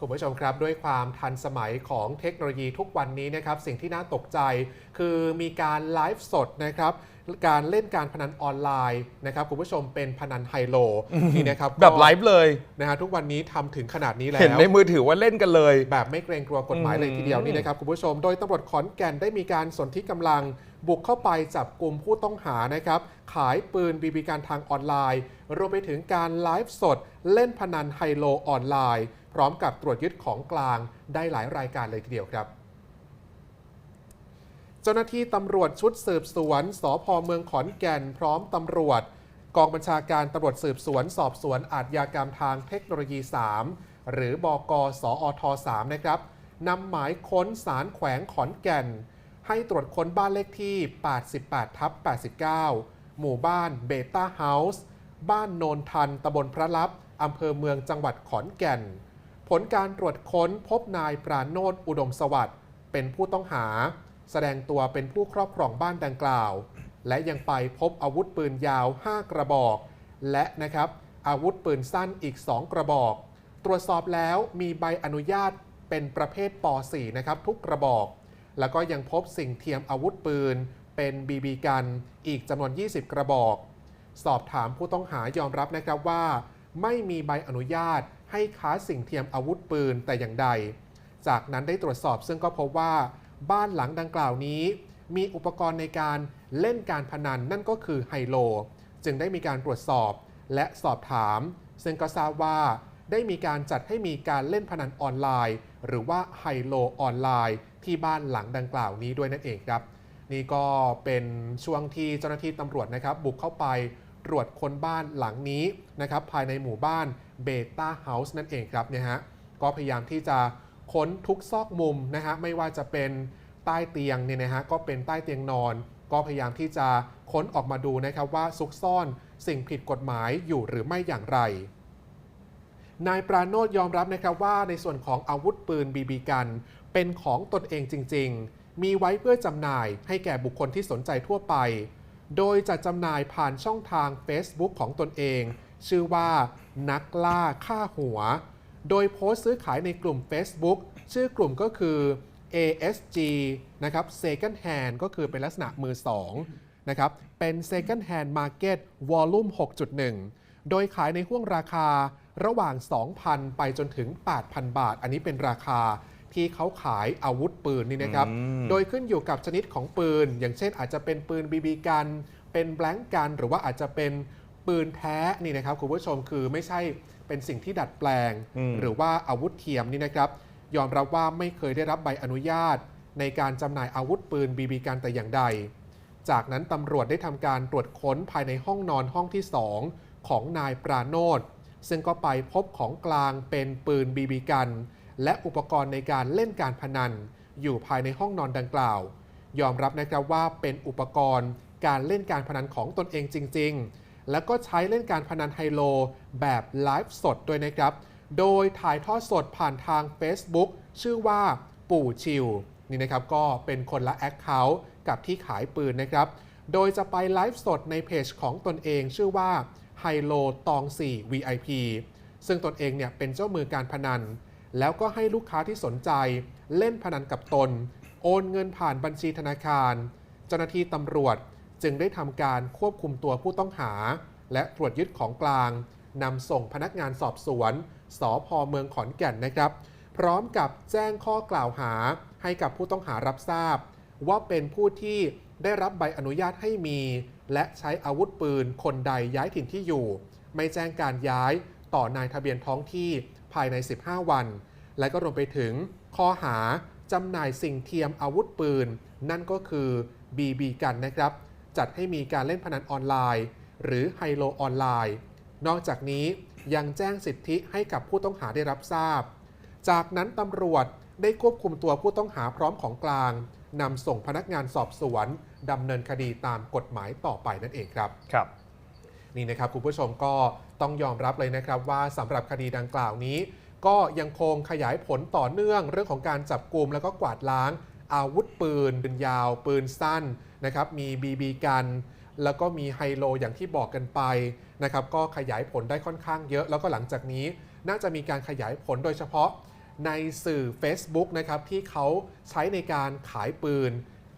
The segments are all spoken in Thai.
คุณผู้ชมครับด้วยความทันสมัยของเทคโนโลยีทุกวันนี้นะครับ สิ่งที่น่าตกใจ คือมีการไลฟ์สดนะครับ การเล่นการพนันออนไลน์นะครับคุณผู้ชมเป็นพนันไฮโลนี่นะครับแบบก็ไลฟ์เลยนะฮะทุกวันนี้ทำถึงขนาดนี้แล้วเห็นในมือถือว่าเล่นกันเลย แบบไม่เกรงกลัวกฎหมายเลยทีเดียวนี่นะครับคุณผู้ชมโดยตำรวจขอนแก่นได้มีการสนธิกำลังบุกเข้าไปจับกลุ่มผู้ต้องหานะครับ ขายปืนบีบีการทางออนไลน์ รวมไปถึงการไลฟ์สด เล่นพนันไฮโลออนไลน์ พร้อมกับตรวจยึดของกลางได้หลายรายการเลยทีเดียวครับเจ้าหน้าที่ตำรวจชุดสืบสวนสพเมืองขอนแก่น พร้อมตำรวจ กองบัญชาการตำรวจสืบสวน สอบสวนอาชญากรรมทางเทคโนโลยี 3 หรือบกสอท3นะครับนำหมายค้นสารแขวงขอนแก่น ให้ตรวจค้นบ้านเลขที่ 88 ทับ 89 หมู่บ้านเบต้าเฮาส์บ้านโนนทันตำบลพระลับอำเภอเมืองจังหวัดขอนแก่น ผลการตรวจค้นพบนายปราโนตอุดมสวัสดิ์เป็นผู้ต้องหา แสดงตัวเป็นผู้ครอบครองบ้านดังกล่าว และยังไปพบอาวุธปืนยาว 5 กระบอก และนะครับอาวุธปืนสั้นอีก 2 กระบอก ตรวจสอบแล้วมีใบอนุญาตเป็นประเภทป .4 นะครับทุกกระบอก แล้วก็ยังพบสิ่งเทียมอาวุธปืน เป็นบีบีกันอีกจำนวน 20 กระบอก สอบถามผู้ต้องหายอมรับนะครับว่า ไม่มีใบอนุญาตให้ค้าสิ่งเทียมอาวุธปืนแต่อย่างใด จากนั้นได้ตรวจสอบซึ่งก็พบว่า บ้านหลังดังกล่าวนี้ มีอุปกรณ์ในการเล่นการพนันนั่นก็คือไฮโล จึงได้มีการตรวจสอบและสอบถาม ซึ่งก็ทราบว่าได้มีการจัดให้มีการเล่นพนันออนไลน์ หรือว่าไฮโลออนไลน์ ที่บ้านหลังดังกล่าวนี้ด้วยนั่นเองครับ นี่ก็เป็นช่วงที่เจ้าหน้าที่ตำรวจนะครับ บุกเข้าไปตรวจค้นบ้านหลังนี้นะครับภายในหมู่บ้านเบต้าเฮาส์นั่นเองครับเนี่ยฮะก็พยายามที่จะ ค้นทุกซอกมุมนะฮะไม่ว่าจะเป็นใต้เตียงเนี่ยนะฮะก็เป็นใต้เตียงนอน ก็พยายามที่จะค้นออกมาดูนะครับว่าซุกซ่อนสิ่งผิดกฎหมายอยู่หรือไม่อย่างไร นายปราโนทยอมรับนะครับว่าในส่วนของอาวุธปืนบีบีกัน เป็นของตนเองจริง ๆ มีไว้เพื่อจำหน่ายให้แก่บุคคลที่สนใจทั่วไป โดยจะจำหน่ายผ่านช่องทาง Facebook ของตนเอง ชื่อว่านักล่าฆ่าหัว โดยโพสต์ซื้อขายในกลุ่ม Facebook ชื่อกลุ่มก็คือ ASG นะครับ Second Hand ก็คือเป็นลักษณะมือสองนะครับ เป็น Second Hand Market Volume 6.1 โดยขายในห่วงราคาระหว่าง 2,000 ไปจนถึง 8,000 บาท อันนี้เป็นราคาที่เขาขายอาวุธปืนนี่นะครับอืมโดยขึ้นอยู่กับชนิดของปืน อย่างเช่นอาจจะเป็นปืนบีบีกัน เป็นแบงก์กัน หรือว่าอาจจะเป็น ปืนแท้นี่นะครับคุณผู้ชมคือไม่ใช่เป็นสิ่งที่ดัดแปลงอืมหรือว่าอาวุธเทียมนี่นะครับยอมรับว่าไม่เคยได้รับใบอนุญาต ในการจำหน่ายอาวุธปืนบีบีกันแต่อย่างใด จากนั้นตำรวจได้ทำการตรวจค้นภายในห้องนอนห้องที่ 2 ของนายปราโนทซึ่งก็ไปพบของกลางเป็นปืนบีบีกัน และอุปกรณ์ในการเล่นการพนัน อยู่ภายในห้องนอนดังกล่าว ยอมรับนะครับว่าเป็นอุปกรณ์การเล่นการพนันของตนเองจริง ๆ แล้วก็ใช้เล่นการพนันไฮโลแบบไลฟ์สดด้วยนะครับ โดยถ่ายทอดสดผ่านทาง Facebook ชื่อว่าปู่ชิวนี่นะครับก็เป็นคนละแอคเคาท์กับที่ขายปืนนะครับ โดยจะไปไลฟ์สดในเพจของตนเองชื่อว่าไฮโลตอง 4 VIP ซึ่งตนเองเนี่ยเป็นเจ้ามือการพนัน แล้วก็ให้ลูกค้าที่สนใจเล่นพนันกับตน โอนเงินผ่านบัญชีธนาคาร เจ้าหน้าที่ตำรวจ จึงได้ทำการควบคุมตัวผู้ต้องหา และตรวจยึดของกลางนำส่งพนักงานสอบสวนสพเมืองขอนแก่นนะครับ พร้อมกับแจ้งข้อกล่าวหาให้กับผู้ต้องหารับทราบ ว่าเป็นผู้ที่ได้รับใบอนุญาตให้มี และใช้อาวุธปืนคนใดย้ายถิ่นที่อยู่ ไม่แจ้งการย้ายต่อนายทะเบียนท้องที่ภายใน 15 วัน และก็รวมไปถึงข้อหาจำหน่ายสิ่งเทียมอาวุธปืน นั่นก็คือ BB กันนะครับ จัดให้มีการเล่นพนันออนไลน์ หรือไฮโลออนไลน์ นอกจากนี้ยังแจ้งสิทธิให้กับผู้ต้องหาได้รับทราบ จากนั้นตำรวจได้ควบคุมตัวผู้ต้องหาพร้อมของกลางนำส่งพนักงานสอบสวนดำเนินคดีตามกฎหมายต่อไปนั่นเองครับ ครับ นี่นะครับคุณผู้ชมก็ต้องยอมรับเลยนะครับว่าสำหรับคดีดังกล่าวนี้ ก็ยังคงขยายผลต่อเนื่องเรื่องของการจับกลุ่มแล้วก็กวาดล้าง อาวุธปืนปืนยาว ปืนสั้นนะครับ มีบีบีกัน แล้วก็มีไฮโลอย่างที่บอกกันไปนะครับ ก็ขยายผลได้ค่อนข้างเยอะ แล้วก็หลังจากนี้น่าจะมีการขยายผลโดยเฉพาะในสื่อ Facebook นะครับที่เขาใช้ในการขายปืน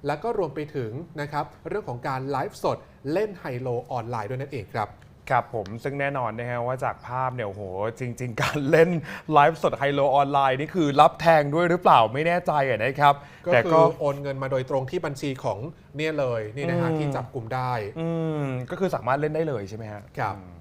แล้วก็รวมไปถึงนะครับเรื่องของการไลฟ์สดเล่นไฮโลออนไลน์ด้วยนั่นเองครับ ครับผมซึ่งแน่นอนนะฮะว่าจากภาพเนี่ยโอ้โหจริง ๆ การเล่นไลฟ์สดไฮโลออนไลน์นี่คือรับแทงด้วยหรือเปล่าไม่แน่ใจอะนะครับ ก็แต่คืก็อโอนเงินมาโดยตรงที่บัญชีของเนี่ยเลยนี่นะฮะอืมที่จับกลุ่มได้ อืมก็คือสามารถเล่นได้เลยใช่ไหมฮะ ครับ อืม